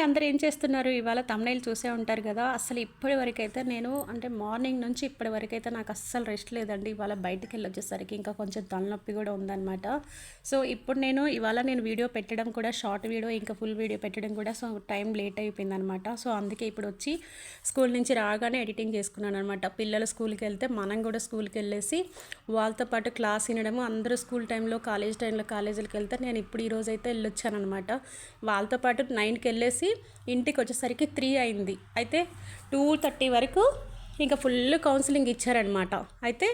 Hi అందరు ఏం చేస్తున్నారు? ఇవాళ తమ్నైల్ చూసే ఉంటారు కదా. అసలు ఇప్పటి వరకైతే నేను అంటే మార్నింగ్ నుంచి ఇప్పటి వరకైతే నాకు అస్సలు రెస్ట్ లేదండి. ఇవాళ బయటికి వెళ్ళి వచ్చేసరికి ఇంకా కొంచెం తలనొప్పి కూడా ఉందన్నమాట. సో ఇప్పుడు నేను ఇవాళ నేను వీడియో పెట్టడం కూడా షార్ట్ వీడియో ఇంకా ఫుల్ వీడియో పెట్టడం కూడా సో టైం లేట్ అయిపోయింది అనమాట సో అందుకే ఇప్పుడు వచ్చి స్కూల్ నుంచి రాగానే ఎడిటింగ్ చేసుకున్నాను అనమాట పిల్లలు స్కూల్కి వెళ్తే మనం కూడా స్కూల్కి వెళ్ళేసి వాళ్ళతో పాటు క్లాస్ వినడము అందరూ స్కూల్ టైంలో కాలేజ్ టైంలో కాలేజీలకు వెళ్తే నేను ఇప్పుడు ఈరోజు అయితే వెళ్ళొచ్చాను అనమాట వాళ్ళతో పాటు నైన్కి వెళ్ళేసి ఇంటికి వచ్చేసరికి త్రీ అయింది. అయితే టూ థర్టీ వరకు ఇంకా ఫుల్ కౌన్సిలింగ్ ఇచ్చారనమాట అయితే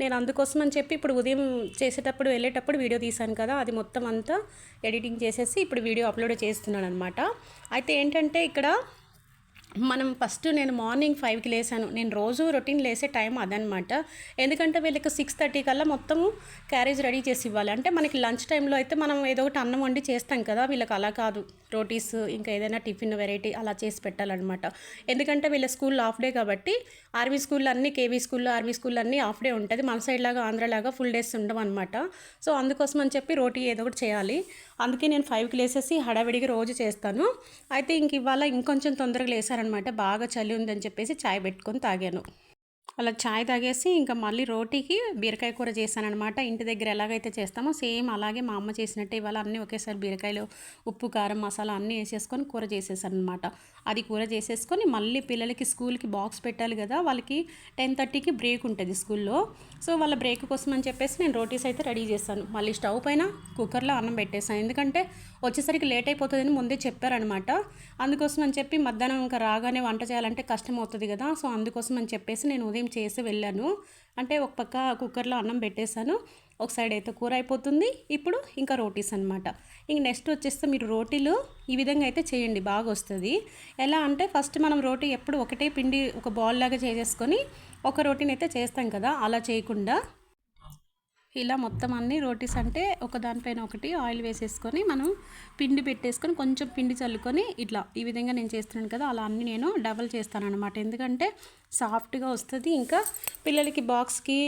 నేను అందుకోసం అని చెప్పి ఇప్పుడు ఉదయం చేసేటప్పుడు వెళ్ళేటప్పుడు వీడియో తీశాను కదా అది మొత్తం అంతా ఎడిటింగ్ చేసేసి ఇప్పుడు వీడియో అప్లోడ్ చేస్తున్నాను అనమాట అయితే ఏంటంటే ఇక్కడ మనం ఫస్ట్ నేను మార్నింగ్ ఫైవ్కి లేసాను. నేను రోజు రొటీన్ లేసే టైం అదనమాట ఎందుకంటే వీళ్ళకి సిక్స్ థర్టీ కల్లా మొత్తము క్యారేజ్ రెడీ చేసి ఇవ్వాలి. అంటే మనకి లంచ్ టైంలో అయితే మనం ఏదో ఒకటి అన్నం వండి చేస్తాం కదా వీళ్ళకి అలా కాదు. రోటీస్ ఇంకా ఏదైనా టిఫిన్ వెరైటీ అలా చేసి పెట్టాలన్నమాట. ఎందుకంటే వీళ్ళ స్కూల్ హాఫ్ డే కాబట్టి ఆర్మీ స్కూల్లో అన్ని కేవీ స్కూల్లో ఆర్మీ స్కూల్లో అన్నీ హాఫ్ డే ఉంటుంది. మన సైడ్ లాగా ఆంధ్రలాగా ఫుల్ డేస్ ఉండవు అనమాట సో అందుకోసం అని చెప్పి రోటీ ఏదో ఒకటి చేయాలి. అందుకే నేను ఫైవ్కి లేసేసి హడావిడిగా రోజు చేస్తాను. అయితే ఇంక ఇవాళ ఇంకొంచెం తొందరగా లేసారనమాట. బాగా చలి ఉందని చెప్పేసి చాయ్ పెట్టుకొని తాగాను. అలా చాయ్ తాగేసి ఇంకా మళ్ళీ రోటీకి బీరకాయ కూర చేశానమాట ఇంటి దగ్గర ఎలాగైతే చేస్తామో సేమ్ అలాగే మా అమ్మ చేసినట్టే ఇవాళ అన్నీ ఒకేసారి బీరకాయలు ఉప్పు కారం మసాలా అన్నీ వేసేసుకొని కూర చేసేసాను అనమాట అది కూర చేసేసుకొని మళ్ళీ పిల్లలకి స్కూల్కి బాక్స్ పెట్టాలి కదా వాళ్ళకి టెన్ థర్టీకి బ్రేక్ ఉంటుంది స్కూల్లో. సో వాళ్ళ బ్రేక్ కోసం అని చెప్పేసి నేను రోటీస్ అయితే రెడీ చేస్తాను. మళ్ళీ స్టవ్ పైన కుక్కర్లో అన్నం పెట్టేస్తాను. ఎందుకంటే వచ్చేసరికి లేట్ అయిపోతుందని ముందే చెప్పారనమాట. అందుకోసం అని చెప్పి మధ్యాహ్నం ఇంకా రాగానే వంట చేయాలంటే కష్టం అవుతుంది కదా సో అందుకోసం అని చెప్పేసి నేను ఉదయం చేసి వెళ్ళాను. అంటే ఒక పక్క కుక్కర్లో అన్నం పెట్టేశాను. ఒక సైడ్ అయితే కూర అయిపోతుంది. ఇప్పుడు ఇంకా రోటీస్ అనమాట ఇంక నెక్స్ట్ వచ్చేస్తే మీరు రోటీలు ఈ విధంగా అయితే చేయండి బాగా వస్తుంది. ఎలా అంటే ఫస్ట్ మనం రోటీ ఎప్పుడు ఒకటే పిండి ఒక బాల్ లాగా చేసేసుకొని ఒక రోటీని అయితే చేస్తాం కదా అలా చేయకుండా ఇలా మొత్తం అన్ని రోటీస్ అంటే ఒక దానిపైన ఒకటి ఆయిల్ వేసేసుకొని మనం పిండి పెట్టేసుకొని కొంచెం పిండి చల్లుకొని ఇట్లా ఈ విధంగా నేను చేస్తున్నాను కదా అలా అన్ని నేను డబల్ చేస్తాను అనమాట ఎందుకంటే సాఫ్ట్గా వస్తుంది ఇంకా పిల్లలకి బాక్స్కి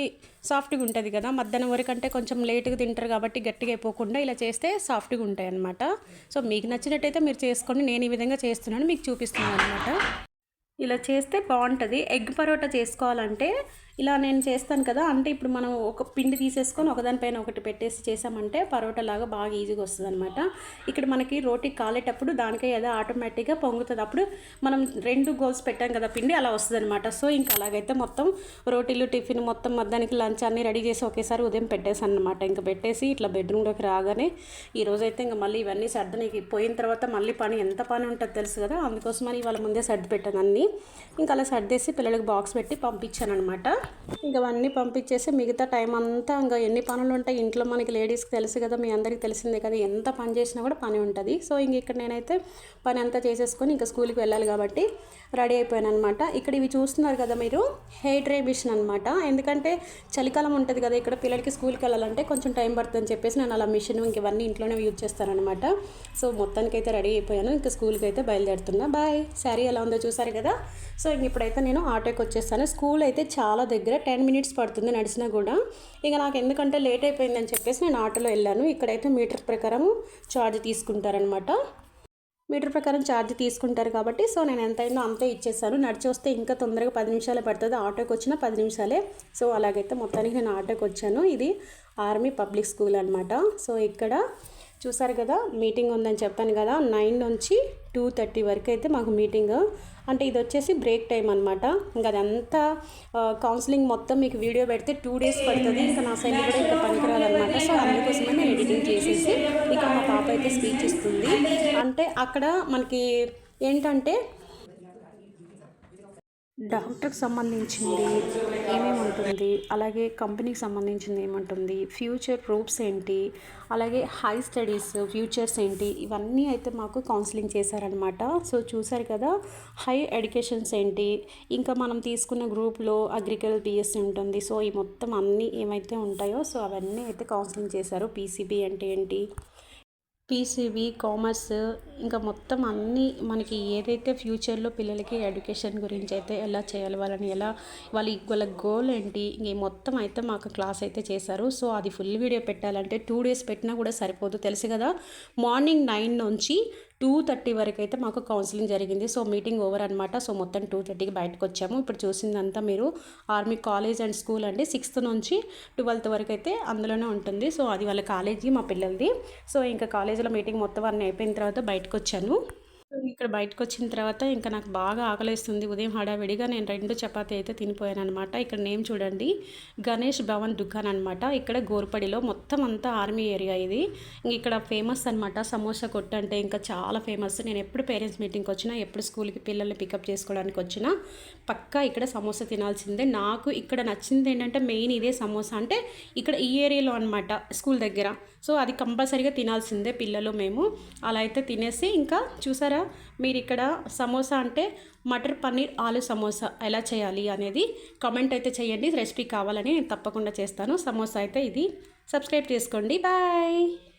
సాఫ్ట్గా ఉంటుంది కదా మధ్యాహ్నం వరకు అంటే కొంచెం లేట్గా తింటారు కాబట్టి గట్టిగా అయిపోకుండా ఇలా చేస్తే సాఫ్ట్గా ఉంటాయి అనమాట సో మీకు నచ్చినట్టయితే మీరు చేసుకోండి నేను ఈ విధంగా చేస్తున్నాను మీకు చూపిస్తున్నాను అనమాట ఇలా చేస్తే బాగుంటుంది. ఎగ్ పరోటా చేసుకోవాలంటే ఇలా నేను చేస్తాను కదా అంటే ఇప్పుడు మనం ఒక పిండి తీసేసుకొని ఒకదానిపైన ఒకటి పెట్టేసి చేసామంటే పరోటా లాగా బాగా ఈజీగా వస్తుంది అనమాట ఇక్కడ మనకి రోటీ కాలేటప్పుడు దానికే ఏదో ఆటోమేటిక్గా పొంగుతుంది. అప్పుడు మనం రెండు గోల్స్ పెట్టాం కదా పిండి అలా వస్తుంది అనమాట సో ఇంకా అలాగైతే మొత్తం రోటీలు టిఫిన్ మొత్తం మధ్యానికి లంచ్ అన్నీ రెడీ చేసి ఒకేసారి ఉదయం పెట్టేసాను అనమాట ఇంకా పెట్టేసి ఇట్లా బెడ్రూమ్లోకి రాగానే ఈ రోజైతే ఇంకా మళ్ళీ ఇవన్నీ సర్దనికి పోయిన తర్వాత మళ్ళీ పని ఎంత పని ఉంటుందో తెలుసు కదా అందుకోసమని ఇవాళ ముందే సర్ది పెట్టాను అన్నీ. ఇంకా అలా సర్దేసి పిల్లలకి బాక్స్ పెట్టి పంపించాను అనమాట ఇంకా అవన్నీ పంపించేసి మిగతా టైం అంతా ఇంకా ఎన్ని పనులు ఉంటాయి ఇంట్లో మనకి లేడీస్కి తెలుసు కదా మీ అందరికీ తెలిసిందే కదా ఎంత పని చేసినా కూడా పని ఉంటుంది. సో ఇంక ఇక్కడ నేనైతే పని అంతా చేసేసుకొని ఇంకా స్కూల్కి వెళ్ళాలి కాబట్టి రెడీ అయిపోయాను అనమాట ఇక్కడ ఇవి చూస్తున్నారు కదా మీరు హెయిర్ డ్రై మిషన్ అనమాట ఎందుకంటే చలికాలం ఉంటుంది కదా ఇక్కడ పిల్లలకి స్కూల్కి వెళ్ళాలంటే కొంచెం టైం పడుతుందని చెప్పేసి నేను అలా మిషన్ ఇంక ఇవన్నీ ఇంట్లోనే యూజ్ చేస్తానమాట సో మొత్తానికి అయితే రెడీ అయిపోయాను ఇంకా స్కూల్కి అయితే బయలుదేరుతున్నా. బాయ్ శారీ ఎలా ఉందో చూసారు కదా? సో ఇంక ఇప్పుడైతే నేను ఆటోకి వచ్చేస్తాను. స్కూల్ అయితే చాలా దగ్గర టెన్ మినిట్స్ పడుతుంది నడిచినా కూడా. ఇక నాకు ఎందుకంటే లేట్ అయిపోయిందని చెప్పేసి నేను ఆటోలో వెళ్ళాను. ఇక్కడైతే మీటర్ ప్రకారం ఛార్జ్ తీసుకుంటారనమాట మీటర్ ప్రకారం ఛార్జ్ తీసుకుంటారు కాబట్టి సో నేను ఎంత అయిందో అంతే ఇచ్చేసాను. నడిచి వస్తే ఇంకా తొందరగా పది నిమిషాలే పడుతుంది. ఆటోకి వచ్చిన పది నిమిషాలే. సో అలాగైతే మొత్తానికి నేను ఆటోకి వచ్చాను. ఇది ఆర్మీ పబ్లిక్ స్కూల్ అనమాట సో ఇక్కడ చూసారు కదా మీటింగ్ ఉందని చెప్పాను కదా నైన్ నుంచి టూ థర్టీ వరకు అయితే మాకు మీటింగ్. అంటే ఇది వచ్చేసి బ్రేక్ టైం అనమాట ఇంకా అదంతా కౌన్సిలింగ్ మొత్తం మీకు వీడియో పెడితే టూ డేస్ పడుతుంది. ఇంకా నా సైడ్ కూడా ఇంకా పనికిరాదనమాట సో అందుకోసమే నేను ఎడిటింగ్ చేసేసి ఇక మా పాప అయితే స్పీచ్ ఇస్తుంది. అంటే అక్కడ మనకి ఏంటంటే డాక్టర్కి సంబంధించింది ఏమేమి ఉంటుంది? అలాగే కంపెనీకి సంబంధించింది ఏముంటుంది? ఫ్యూచర్ రూప్స్ ఏంటి? అలాగే హై స్టడీస్ ఫ్యూచర్స్ ఏంటి? ఇవన్నీ అయితే మాకు కౌన్సిలింగ్ చేశారనమాట సో చూసారు కదా హై ఎడ్యుకేషన్స్ ఏంటి? ఇంకా మనం తీసుకున్న గ్రూప్లో అగ్రికల్చర్ బిఎస్సి ఉంటుంది. సో ఈ మొత్తం అన్నీ ఏమైతే ఉంటాయో సో అవన్నీ అయితే కౌన్సిలింగ్ చేశారు. పీసీబీ అంటే ఏంటి? పీసీబీ కామర్స్ ఇంకా మొత్తం అన్నీ మనకి ఏదైతే ఫ్యూచర్లో పిల్లలకి ఎడ్యుకేషన్ గురించి అయితే ఎలా చేయాలి వాళ్ళని ఎలా వాళ్ళ వాళ్ళ గోల్ ఏంటి ఇంక మొత్తం అయితే మాకు క్లాస్ అయితే చేశారు. సో అది ఫుల్ వీడియో పెట్టాలంటే టూ డేస్ పెట్టినా కూడా సరిపోదు. తెలుసు కదా? మార్నింగ్ నైన్ నుంచి టూ థర్టీ వరకు అయితే మాకు కౌన్సిలింగ్ జరిగింది. సో మీటింగ్ ఓవర్ అనమాట సో మొత్తం టూ థర్టీకి బయటకు వచ్చాము ఇప్పుడు చూసిందంతా మీరు ఆర్మీ కాలేజ్ అండ్ స్కూల్ అండి. సిక్స్త్ నుంచి ట్వెల్త్ వరకు అయితే అందులోనే ఉంటుంది. సో అది వాళ్ళ కాలేజీ మా పిల్లలది. సో ఇంకా కాలేజీలో మీటింగ్ మొత్తం అన్నీ అయిపోయిన తర్వాత బయటకు వచ్చాను ఇక్కడ బయటకు వచ్చిన తర్వాత ఇంకా నాకు బాగా ఆకలిస్తుంది. ఉదయం హడావిడిగా నేను రెండు చపాతీ అయితే తినిపోయాను అనమాట ఇక్కడ నేమ్ చూడండి. గణేష్ భవన్ దుకాన్ అనమాట ఇక్కడ గోర్పడిలో మొత్తం అంతా ఆర్మీ ఏరియా ఇది. ఇంక ఇక్కడ ఫేమస్ అనమాట సమోసా కొట్టు అంటే ఇంకా చాలా ఫేమస్. నేను ఎప్పుడు పేరెంట్స్ మీటింగ్కి వచ్చినా ఎప్పుడు స్కూల్కి పిల్లల్ని పికప్ చేసుకోవడానికి వచ్చినా పక్కా ఇక్కడ సమోసా తినాల్సిందే. నాకు ఇక్కడ నచ్చింది ఏంటంటే మెయిన్ ఇదే సమోసా అంటే ఇక్కడ ఈ ఏరియాలో అనమాట స్కూల్ దగ్గర. సో అది కంపల్సరీగా తినాల్సిందే పిల్లలు మేము. అలా అయితే తినేసి ఇంకా చూసారా మీరు ఇక్కడ సమోసా అంటే మటర్ పన్నీర్ ఆలు సమోసా ఎలా చేయాలి అనేది కామెంట్ అయితే చేయండి. రెసిపీ కావాలని నేను తప్పకుండా చేస్తాను. సమోసా అయితే ఇది. సబ్స్క్రైబ్ చేసుకోండి. బాయ్!